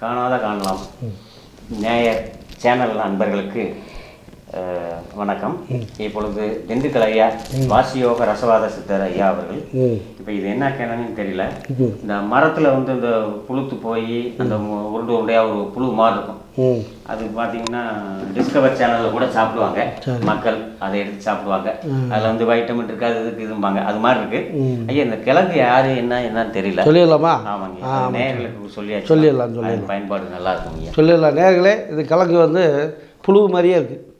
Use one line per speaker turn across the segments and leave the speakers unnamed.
காணாத காணலாம். நேயர் சேனல் அன்பர்களுக்கு வணக்கம். இப்பொழுது திண்டுக்கல் ஐயா வாசியோக ரசவாத சித்தர் ஐயா அவர்கள். இப்போ இது என்ன கேனன்னு தெரியல. இந்த மரத்துல வந்து இந்த புழுத்து போய் அந்த உருண்டை உருண்டையா ஒரு புழு மாதிரி இருக்கும். அது பார்த்தீங்கன்னா டிஸ்கவர் சேனல்ல கூட சாப்பிடுவாங்க. மக்கள் அதை எடுத்து சாப்பிடுவாங்க. அதுல வந்து வைட்டமின் இருக்கு அது இதுக்கு இதும்பாங்க அது மாதிரி இருக்கு. ஐயா இந்த கிழங்கு யாரு என்ன என்னன்னு தெரியல.
சொல்லிடலாமா?
ஆமாங்க. அது நேயர்களுக்கு சொல்லியாச்சு.
சொல்லிடலாம்
அது பயன்பாடு நல்லா இருக்கும் ஐயா.
சொல்லிடலாம். நேர்களே இது கிழங்கு வந்து புழு மாதிரியே இருக்குது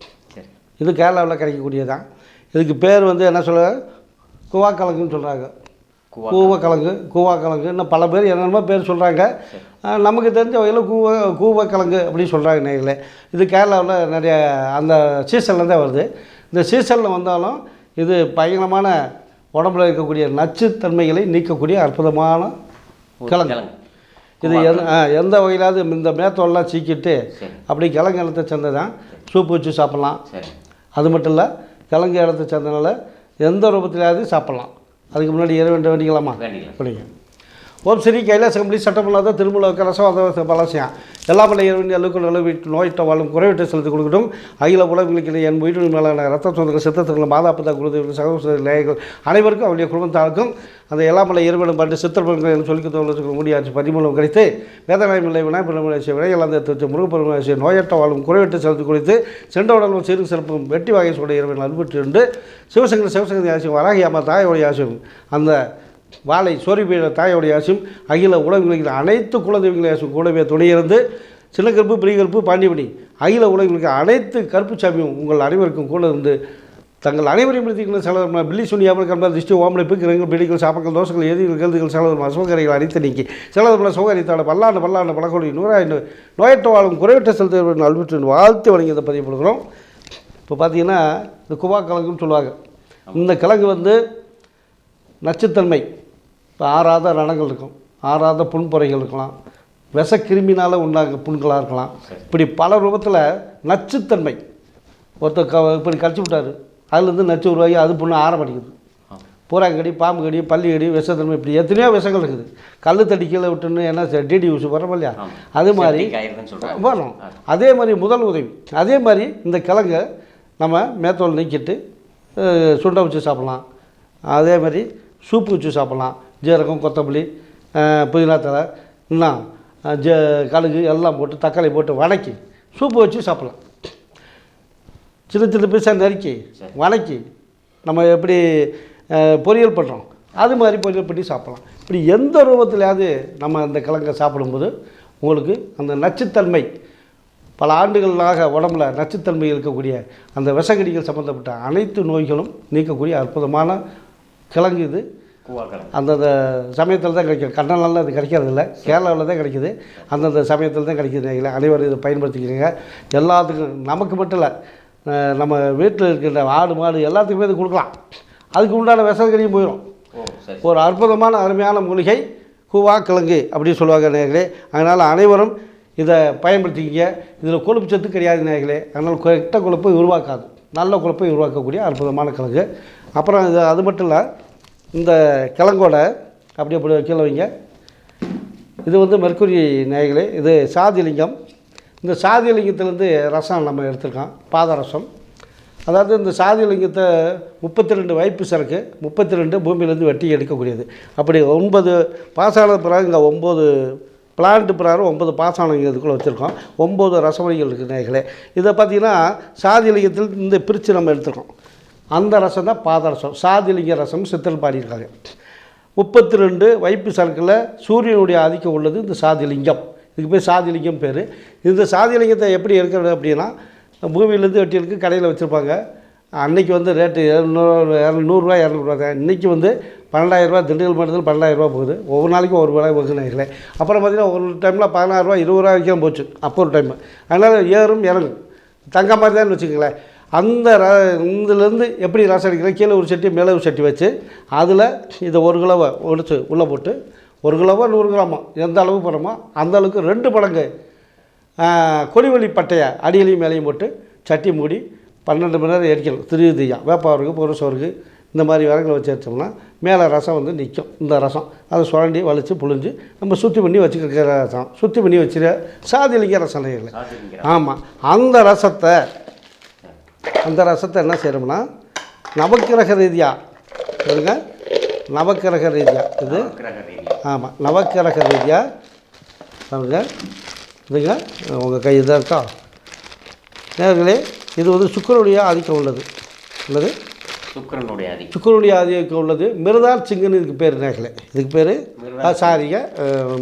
இது கேரளாவில் கிடைக்கக்கூடியதான் இதுக்கு பேர் வந்து என்ன சொல்ல கூவாக்கிழங்குன்னு சொல்கிறாங்க
கூவா.
கூவக்கிழங்கு கூவாக்கிழங்கு இன்னும் பல பேர் என்னென்னமோ பேர் சொல்கிறாங்க நமக்கு தெரிஞ்ச வகையில் கூவ கூவக்கிழங்கு அப்படின்னு சொல்கிறாங்க நேர்களே இது கேரளாவில் நிறைய அந்த சீசனில் தான் வருது. இந்த சீசனில் வந்தாலும் இது பயங்கரமான உடம்புல இருக்கக்கூடிய நச்சுத்தன்மைகளை நீக்கக்கூடிய அற்புதமான கிழங்கு. இது எந்த வகையிலாவது இந்த மேத்தோல்லாம் சீக்கிட்டு அப்படி கிழங்கு இடத்தை சேர்ந்ததான் சூப்பு வச்சு சாப்பிட்லாம். அது மட்டும் இல்லை கிழங்கு இடத்தை சேர்ந்தனால எந்த ரூபத்திலாவது சாப்பிட்லாம். அதுக்கு முன்னாடி இறைவன் வேண்டிக்கலாமா.
வேண்டிக்கலாம்.
ஓம் ஸ்ரீ கைலாச கம்பளி சட்டமில்லாத திருமல கரசவாத பலசியம் எல்லா மலை இறைவன் எல்லுக்குள் அளவிட்டு நோயிட்ட வாழும் குறைவிட்ட செலுத்தி கொடுக்கட்டும். அகில உலகங்களுக்கு என் உயிரின் மேலான ரத்த சொந்தங்கள் சித்தத்துகள் மாதாப்பிதா குருதேவர்கள் சகோதர லேயர்கள் அனைவருக்கும் அவருடைய குடும்பத்தாருக்கும் அந்த எல்லா மலை இறைவனும் பண்டு சித்திரப்பங்கள் என்று சொல்லி தோழர்களுக்கு முடியாச்சு. பதிமூலம் கிடைத்து வேதநாயம் இல்லை விநாயகர் வினையெல்லாம் திருச்சி முருகப்பெருமாசி நோயற்ற வாழும் குறைவிட்ட செலுத்தி கொடுத்து சென்ற உடலும் சீரும் சிறப்பும் வெட்டி வகை சொல்ல இறைவன் அன்புற்று உண்டு சிவசங்கர் சிவசங்கர் ஆசியம் வராகி அம்மா தாயோடைய ஆசியம் அந்த வாழை சோரிபீட தாயோடைய ஆசியும் அகில உலகங்களுக்கு அனைத்து குலதெய்வங்களை ஆசியும் கூடவே துணையிருந்து சின்ன கருப்பு பெரிய கருப்பு பாண்டியபடி அகில உலகங்களுக்கு அனைத்து கருப்பு சாமியும் உங்கள் அனைவருக்கும் கூட இருந்து தங்கள் அனைவரையும் படுத்திக்கிற செலவு பில்லி சுனியாமல் கண்பார் திருஷ்டி ஓமலை பிக்கிறங்கள் பிடிகள் சாப்பங்கள் தோசைகள் எதிர்கள் கேள்விகள் செலவு அசுகரைகள் அனைத்து நீக்கி செலவு சோகரித்தாள பல்லாண்டு பல்லாண்டு பலகோடி நூறாயிரம் நோயற்ற வாழும் குறைவற்ற செலுத்த அல்விட்டு வாழ்த்து வழங்கி இதை பதிவு கொடுக்குறோம் இப்போ பார்த்தீங்கன்னா இந்த குவா கிழங்குன்னு சொல்லுவாங்க. இந்த கிழங்கு வந்து நச்சுத்தன்மை. இப்போ ஆறாத ரணங்கள் இருக்கும். ஆறாத புண்புரைகள் இருக்கலாம். விஷக்கிருமினால் உண்டாக புண்களாக இருக்கலாம். இப்படி பல ரூபத்தில் நச்சுத்தன்மை. ஒருத்தர் க இப்படி கடிச்சு விட்டாரு. அதுலேருந்து நச்சு உருவாகி அது புண்ணு ஆரம்பிக்குது பூராங்கடி பாம்பு கடி பள்ளி கடி விஷத்தன்மை இப்படி எத்தனையோ விஷங்கள் இருக்குது. கல் தடி கீழே விட்டுன்னு என்ன டிடி யூஸ் வரோம் இல்லையா? அது மாதிரி வரும் அதே மாதிரி முதல் உதவி. அதே மாதிரி இந்த கிழங்கை நம்ம மேத்தோல் நீக்கிட்டு சுண்டை வச்சு சாப்பிட்லாம். அதே மாதிரி சூப்பு வச்சு சாப்பிட்லாம். ஜீரகம் கொத்தமல்லி புதினா தழை இன்னும் ஜ கடுகு எல்லாம் போட்டு தக்காளி போட்டு வதக்கி சூப்பு வச்சு சாப்பிட்லாம். சின்ன சின்ன பீஸாக நறுக்கி வதக்கி நம்ம எப்படி பொரியல் பண்ணுறோம் அது மாதிரி பொரியல் பண்ணி சாப்பிட்லாம். இப்படி எந்த ரூபத்திலாவது நம்ம அந்த கிழங்கை சாப்பிடும்போது உங்களுக்கு அந்த நச்சுத்தன்மை பல ஆண்டுகளாக உடம்புல நச்சுத்தன்மை இருக்கக்கூடிய அந்த விஷக்கடிகள் சம்மந்தப்பட்ட அனைத்து நோய்களும் நீக்கக்கூடிய அற்புதமான கிழங்கு இது அந்தந்த சமயத்தில் தான் கிடைக்கும். கண்ணனால அது கிடைக்கிறதில்ல. கேரளாவில் தான் கிடைக்குது. அந்தந்த சமயத்தில் தான் கிடைக்குது. நீங்களே அனைவரும் இதை பயன்படுத்திக்கிறீங்க. எல்லாத்துக்கும் நமக்கு மட்டும் இல்லை நம்ம வீட்டில் இருக்கின்ற ஆடு மாடு எல்லாத்துக்குமே இது கொடுக்கலாம். அதுக்கு உண்டான விஷக்கடியும் போயிடும். ஒரு அற்புதமான அருமையான மூலிகை கூவா கிழங்கு அப்படின்னு சொல்லுவாங்க நேர்களே அதனால் அனைவரும் இதை பயன்படுத்திக்கிங்க. இதில் கொழுப்பு சத்து கிடையாது நேர்களே அதனால் கெட்ட கொழுப்பை உருவாக்காது. நல்ல கொழுப்பை உருவாக்கக்கூடிய அற்புதமான கிழங்கு. அப்புறம் இது அது மட்டும் இல்லை இந்த கிழங்கோடை அப்படியே அப்படி கீழே வைங்க. இது வந்து மெர்க்குரி நேயர்களே இது சாதிலிங்கம். இந்த சாதிலிங்கத்திலேருந்து ரசம் நம்ம எடுத்துருக்கோம் பாதரசம் அதாவது இந்த சாதிலிங்கத்தை முப்பத்தி ரெண்டு வைப்பு சரக்கு முப்பத்தி ரெண்டு பூமியிலேருந்து வெட்டி எடுக்கக்கூடியது. அப்படி ஒன்பது பாசான பிறகு இங்கே ஒம்பது பிளான்ட்டு பிறகு ஒன்பது பாசானம் இதுக்குள்ளே வச்சுருக்கோம். ஒம்பது ரசமணிகள் இருக்குது நேர்களே இதை பார்த்தீங்கன்னா சாதிலிங்கத்தில் இந்த பிரித்து நம்ம எடுத்துருக்கோம். அந்த ரசம் தான் பாதரசம் சாதிலிங்க ரசம் சித்தல் பாடியிருக்காங்க முப்பத்தி ரெண்டு வைப்பு சரக்கில் சூரியனுடைய ஆதிக்கம் உள்ளது இந்த சாதிலிங்கம். இதுக்கு பேர் சாதிலிங்கம் பேர். இந்த சாதிலிங்கத்தை எப்படி இருக்கிறது அப்படின்னா பூமியிலேருந்து வெட்டி கடையில் வச்சுருப்பாங்க. அன்னைக்கு வந்து ரேட்டு இரநூறு இரநூறுவா இரநூறுவா தான் இன்றைக்கி வந்து பன்னெண்டாயிரரூபா திண்டுக்கல் மாவட்டத்தில் பன்னெண்டாயிரரூபா போகுது. ஒவ்வொரு நாளைக்கும் ஒரு விலை போகுதுன்னு அப்புறம் பார்த்தீங்கன்னா ஒரு டைமில் பதினாறுரூவா இருபது ரூபா வரைக்கும் போச்சு. அப்போ ஒரு டைம் அதனால் ஏறும் இறங்கும். தங்க மாதிரி தான் வச்சுக்கங்களேன். அந்த ர இதுலேருந்து எப்படி ரசம் அடிக்கிறோம் கீழே ஒரு சட்டி மேலே ஒரு சட்டி வச்சு அதில் இதை ஒரு கிலோவை ஒடிச்சு உள்ளே போட்டு ஒரு கிலோவோ நூறு கிராமோ எந்த அளவு போகிறோமோ அந்த அளவுக்கு ரெண்டு மடங்கு கொடிவெளி பட்டையை அடியிலையும் மேலேயும் போட்டு சட்டி மூடி பன்னெண்டு மணி நேரம் எரிக்கணும் திருதியா வேப்பாவருக்கு பொருசவருக்கு இந்த மாதிரி விறகுல வச்சு எடுத்தோம்னா மேலே ரசம் வந்து நிற்கும் இந்த ரசம். அதை சுரண்டி வலித்து புழிஞ்சு நம்ம சுத்தி பண்ணி வச்சுக்கிற ரசம். சுத்தி பண்ணி வச்சுரு சாதிலிங்க ரசம் ஆமாம் அந்த ரசத்தை அந்த ரசத்தை என்ன செய்யணும்னா நவக்கிரக ரீதியாக சொல்லுங்க நவக்கிரக ரீதியாக இது? ஆமாம் நவக்கிரக ரீதியாக பாருங்க இதுங்க உங்கள் கை இதாக இருக்கா? நேர்களே இது வந்து சுக்கரனுடைய ஆதிக்கம் உள்ளது. உள்ளது
சுக்கிரனுடைய அதிகம்
சுக்கரனுடைய ஆதிக்கம் உள்ளது. மிருதார் சிங்குன்னு இதுக்கு பேர் நேர்களே. இதுக்கு பேர்? சாரிங்க அஹ்,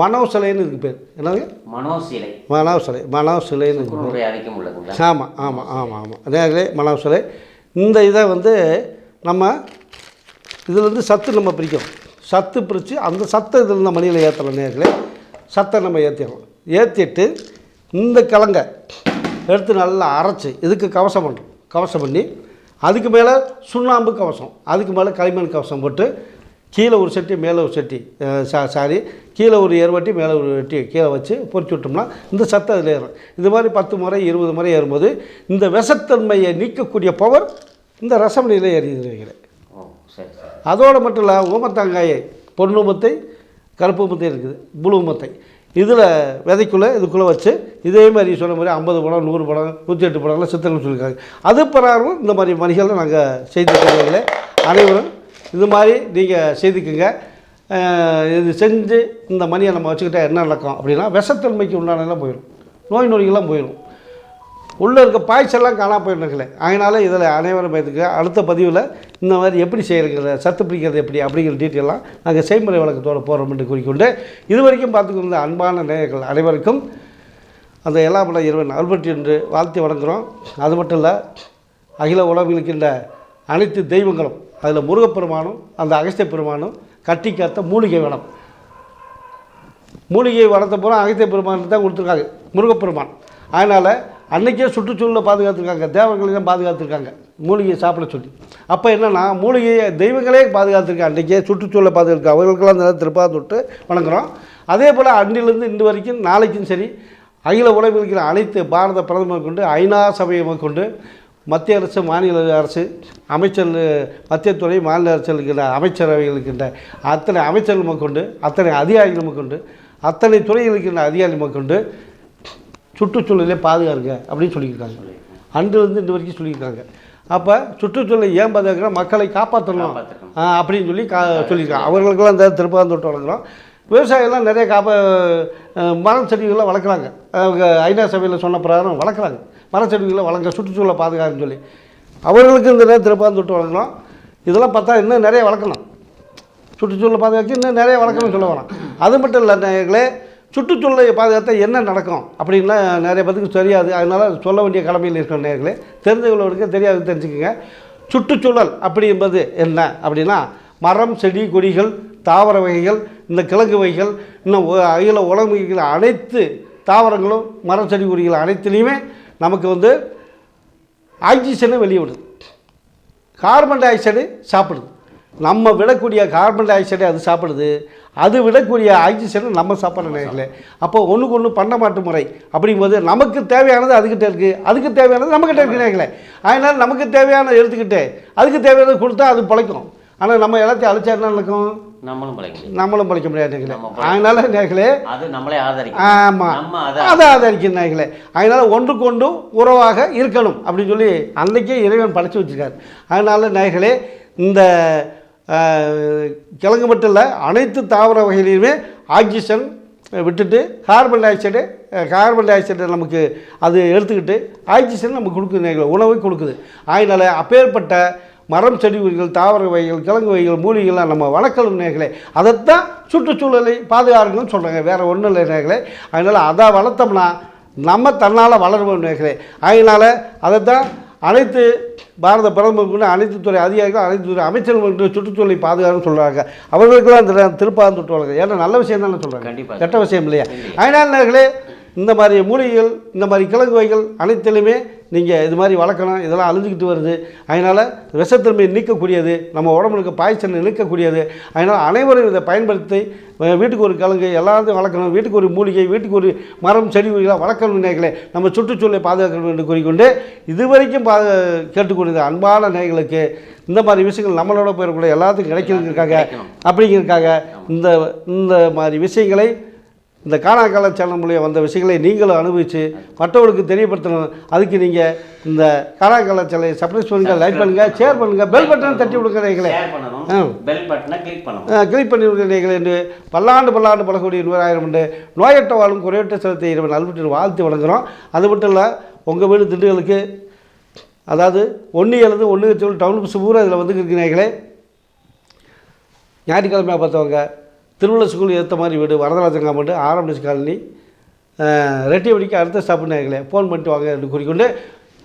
மன்னிச்சிருங்க மனோசலைன்னு இதுக்கு பேர். என்னங்க
மனோசிலை.
மனோசலை மனோசிலைன்னு இதுக்கு
சுக்கிரனுடைய அதிகம் உள்ளதுங்களா
ஆமாம் ஆமாம் ஆமாம் ஆமாம் நேர்களே மனோசலை. இந்த இதை வந்து நம்ம இதில் வந்து சத்து நம்ம பிரிக்கணும் சத்து பிரித்து அந்த சத்தை இதில் இந்த மணியில் ஏற்றலாம் நேர்களே. சத்தை நம்ம ஏற்றிடணும் ஏற்றிட்டு இந்த கிழங்க எடுத்து நல்லா அரைச்சி இதுக்கு கவசம் பண்ணுறோம் கவசம் பண்ணி அதுக்கு மேலே சுண்ணாம்பு கவசம் அதுக்கு மேலே களிமண் கவசம் போட்டு கீழே ஒரு செட்டி மேலே ஒரு செட்டி. சா சாரி கீழே ஒரு ஏறுவட்டி மேலே ஒரு வெட்டி கீழே வச்சு பொறிச்சு விட்டோம்னா இந்த சத்து அதில் ஏறும். இது மாதிரி பத்து முறை இருபது முறை ஏறும்போது இந்த விஷத்தன்மையை நீக்கக்கூடிய பவர் இந்த ரசமணியில்
சரி
அதோடு மட்டும் இல்லை ஊமத்தாங்காயை பொண்ணு ஊமத்தை கருப்பு ஊமத்தை இருக்குது புழு ஊமத்தை இதில் விதைக்குள்ளே இதுக்குள்ளே வச்சு இதே மாதிரி சொன்ன மாதிரி ஐம்பது படம் நூறு படம் நூற்றி எட்டு படம்லாம் சித்தர்கள் சொல்லியிருக்காங்க. அது பிரகாரம் இந்த மாதிரி மணிகளை நாங்கள் செய்து அனைவரும் இது மாதிரி நீங்கள் செய்துக்குங்க. இது செஞ்சு இந்த மணியை நம்ம வச்சுக்கிட்டா என்ன நடக்கும் அப்படின்னா விஷத்தன்மைக்கு உண்டானதெல்லாம் போயிடும் நோய் நொடிகள்லாம் போயிடும் உள்ளே இருக்க பாய்ச்சல்லாம் காணாமல் போயிருந்தாங்களே அதனால் இதில் அனைவரும் பயத்துக்கு அடுத்த பதிவில் இந்த மாதிரி எப்படி செய்கிறது சத்து பிடிக்கிறது எப்படி அப்படிங்கிற டீட்டெயிலாம் நாங்கள் செய்முறை வழக்கத்தோடு போகிறோம் என்று கூறிக்கொண்டு இது வரைக்கும் பார்த்துக்கொண்ட அன்பான நேயர்கள் அனைவருக்கும் அந்த எல்லாம் இருவன் அல்பர்ட் என்று வாழ்த்தி வழங்குகிறோம் அது மட்டும் இல்லை அகில உலகிருக்கின்ற அனைத்து தெய்வங்களும் அதில் முருகப்பெருமானும் அந்த அகஸ்திய பெருமானும் கட்டி காத்த மூலிகை வனம். மூலிகை வனத்தை பூரா அகஸ்திய பெருமான் தான் கொடுத்துருக்காங்க முருகப்பெருமான். அதனால் அன்றைக்கே சுற்றுச்சூழலை பாதுகாத்துருக்காங்க தேவர்களை தான் பாதுகாத்துருக்காங்க மூலிகையை சாப்பிட சொல்லி. அப்போ என்னென்னா மூலிகையை தெய்வங்களே பாதுகாத்துருக்காங்க அன்றைக்கே சுற்றுச்சூழலை பாதுகாத்துருக்கு அவர்களுக்கெல்லாம் இந்த திருப்பா தொட்டு வணங்குறோம். அதே போல் அன்றிலிருந்து இன்று வரைக்கும் நாளைக்கும் சரி அகில உலகில் இருக்கிற அனைத்து பாரத பிரதமர் கொண்டு ஐநா சபையை கொண்டு மத்திய அரசு மாநில அரசு அமைச்சர் மத்திய துறை மாநில அரசு இருக்கின்ற அமைச்சரவைகள் இருக்கின்ற அத்தனை அமைச்சர்கள் கொண்டு அத்தனை அதிகாரிகள் கொண்டு அத்தனை துறையில் இருக்கின்ற அதிகாரிகள் கொண்டு சுற்றுச்சூழலை பாதுகாருங்க அப்படின்னு சொல்லியிருக்காங்க. அன்றிலிருந்து இன்று வரைக்கும் சொல்லியிருக்காங்க. அப்போ சுற்றுச்சூழலை ஏன் பாதுகாக்கிற மக்களை காப்பாற்றணும் அப்படின்னு சொல்லி கா சொல்லியிருக்காங்க. அவர்களுக்கெல்லாம் இந்த திருப்பாந்தொட்டு வழங்குறோம் விவசாயிகள்லாம் நிறைய காப்ப மரம் செடிகளை வளர்க்குறாங்க. அவங்க ஐநா சபையில் சொன்ன பிரகாரம் வளர்க்குறாங்க. மரச்செடிகளை வழங்க சுற்றுச்சூழலை பாதுகாக்கன்னு சொல்லி. அவர்களுக்கு இந்த நேரம் திருப்பாந்தொட்டு வழங்கணும் இதெல்லாம் பார்த்தா இன்னும் நிறைய வளர்க்கணும் சுற்றுச்சூழலை பாதுகாக்க இன்னும் நிறைய வளர்க்கணும்னு சொல்ல வரோம் அது மட்டும் இல்லை நேர்களே சுற்றுச்சூழலை பாதுகாத்தா என்ன நடக்கும் அப்படின்லாம் நிறைய பேத்துக்கு தெரியாது. அதனால் சொல்ல வேண்டிய கடமையில் இருக்கிற நேர்களே தெரிஞ்சவங்களுக்கு தெரியாது தெரிஞ்சுக்கோங்க. சுற்றுச்சூழல் அப்படி என்பது என்ன அப்படின்னா மரம் செடி கொடிகள் தாவர வகைகள் இந்த கிழங்கு வகைகள் இன்னும் அகில உலகில் அனைத்து தாவரங்களும் மரம் செடி கொடிகள் அனைத்துலேயுமே நமக்கு வந்து ஆக்சிஜனை வெளியே விடுது கார்பன் டை ஆக்சைடு சாப்பிடுது. நம்ம விடக்கூடிய கார்பன் டை ஆக்சைடு அது சாப்பிடுது. அது விடக்கூடிய ஆக்சிஜனை நம்ம சாப்பிட்ற நேரத்தில். அப்போ ஒன்றுக்கு ஒன்று பண்ண மாட்டு முறை அப்படிங்கும்போது நமக்கு தேவையானது அதுக்கிட்ட இருக்குது அதுக்கு தேவையானது நம்மக்கிட்ட இருக்கு நேர்களே அதனால் நமக்கு தேவையானது எடுத்துக்கிட்டு அதுக்கு தேவையானது கொடுத்தா அது பிழைக்கும். ஆனால் நம்ம எல்லாத்தையும் அழைச்சா என்ன நடக்கும்?
நம்மளும் பழைக்க முடியும்
நம்மளும் பழிக்க முடியாது நேர்களே. அதனால் நேர்களே
அது நம்மளே ஆதரிக்கும்.
ஆமாம்
அதை
ஆதரிக்கும். நாய்களே அதனால் ஒன்றுக்கொண்டு உறவாக இருக்கணும் அப்படின்னு சொல்லி அன்றைக்கே இறைவன் படைச்சு வச்சுருக்காரு. அதனால் நாய்களே இந்த கிழங்கு மட்டும் இல்லை அனைத்து தாவர வகையிலையுமே ஆக்சிஜன் விட்டுட்டு carbon dioxide carbon dioxide நமக்கு அது எடுத்துக்கிட்டு ஆக்சிஜன் நமக்கு கொடுக்குது நேர்களே உணவை கொடுக்குது. அதனால் அப்பேற்பட்ட மரம் செடி கொடிகள் தாவர வகைகள் கிழங்கு வகைகள் மூலிகைகள்லாம் நம்ம வளர்க்கணும் நேர்களே. அதைத்தான் சுற்றுச்சூழலை பாதுகாருங்கன்னு சொல்கிறாங்க வேறு ஒன்றும் இல்லை நேர்களே. அதனால் அதை வளர்த்தோம்னா நம்ம தன்னால் வளருவோம் நேர்களே. அதனால் அதை தான் அனைத்து பாரத பிரதமர் கொண்டு அனைத்து துறை அதிகாரிகள் அனைத்து துறை அமைச்சர்கள் சுற்றுச்சூழலை பாதுகாருன்னு சொல்கிறாங்க அவர்களுக்கெல்லாம் திருப்பாந்து தொட்டு ஏன்னா நல்ல விஷயம் தானே சொல்கிறாங்க. கெட்ட விஷயம் இல்லையா? அதனால் நேர்களே இந்த மாதிரி மூலிகைகள் இந்த மாதிரி கிழங்கு வகைகள் அனைத்திலுமே நீங்கள் இது மாதிரி வளர்க்கணும் இதெல்லாம் அழிஞ்சிக்கிட்டு வருது. அதனால் விஷத்தன்மையை நீக்கக்கூடியது நம்ம உடம்புல இருக்க பாய்ச்சலை நீக்கக்கூடியது. அதனால் அனைவரும் இதை பயன்படுத்தி வீட்டுக்கு ஒரு கிழங்கு எல்லாத்தையும் வளர்க்கணும். வீட்டுக்கு ஒரு மூலிகை வீட்டுக்கு ஒரு மரம் செடி கொடிகளாக வளர்க்கணும் நேயர்களே நம்ம சுற்றுச்சூழலை பாதுகாக்கணும் என்று கூறிக்கொண்டு இதுவரைக்கும் பா கேட்டுக்கொண்டது அன்பான நேயர்களுக்கு இந்த மாதிரி விஷயங்கள் நம்மளோட போயிடக்கூட எல்லாத்துக்கும் கிடைக்கிறதுக்காக அப்படிங்கிறதுக்காக இந்த இந்த மாதிரி விஷயங்களை இந்த காணாக்கால சேனல் மூலியம் வந்த விஷயங்களை நீங்களும் அனுபவித்து மற்றவர்களுக்கு தெரியப்படுத்தணும். அதுக்கு நீங்கள் இந்த காணாக்கால சேனலை சப்ஸ்கிரைப் பண்ணுங்கள் லைக் பண்ணுங்கள் ஷேர் பண்ணுங்கள் பெல் பட்டன் தட்டி
பண்ணணும். பெல் பட்டனை கிளிக் பண்ணணும்.
கிளிக் பண்ணி விடுகிறீர்கள் என்று பல்லாண்டு பல்லாண்டு பழக்கூடிய நூறாயிரம் என்று நோயற்ற வாழும் குறையற்ற செலுத்த இறைவன் நல்வற்றில் வாழ்த்து வழங்குகிறோம் அது மட்டும் இல்லை உங்கள் வீடு திண்டுகளுக்கு அதாவது ஒன்று எழுது ஒன்று சொல்லி டவுன் பூரா இதில் வந்து இருக்கிறீர்களே ஞாயிற்றுக்கிழமையாக பார்த்தவங்க திருவள்ள ஸ்கூல் ஏற்ற மாதிரி வீடு வரதராஜன் காம்பவுண்டு ஆரம்பிச்சு காலனி ரெட்டியபடிக்கு அடுத்த ஸ்டாப் நேர்களே ஃபோன் பண்ணிட்டு வாங்க என்று கூறிக்கொண்டு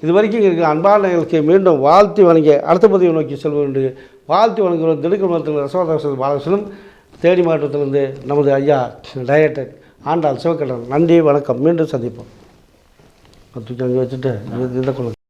இது வரைக்கும் இருக்கிற அன்பானர்களுக்கு மீண்டும் வாழ்த்தி வணங்க அடுத்த பதவி நோக்கி செல்வது என்று வாழ்த்தி வணங்குகிறோம் திண்டுக்கல் மாவட்டத்தில் ரசவாதாசன் பாலகிருஷ்ணன் தேடி மாவட்டத்திலிருந்து நமது ஐயா டைரக்டர் ஆண்டாள் சிவக்கடன் நன்றி வணக்கம் மீண்டும் சந்திப்போம். தூக்கி அங்கே வச்சுட்டு இந்த கொள்ளுங்க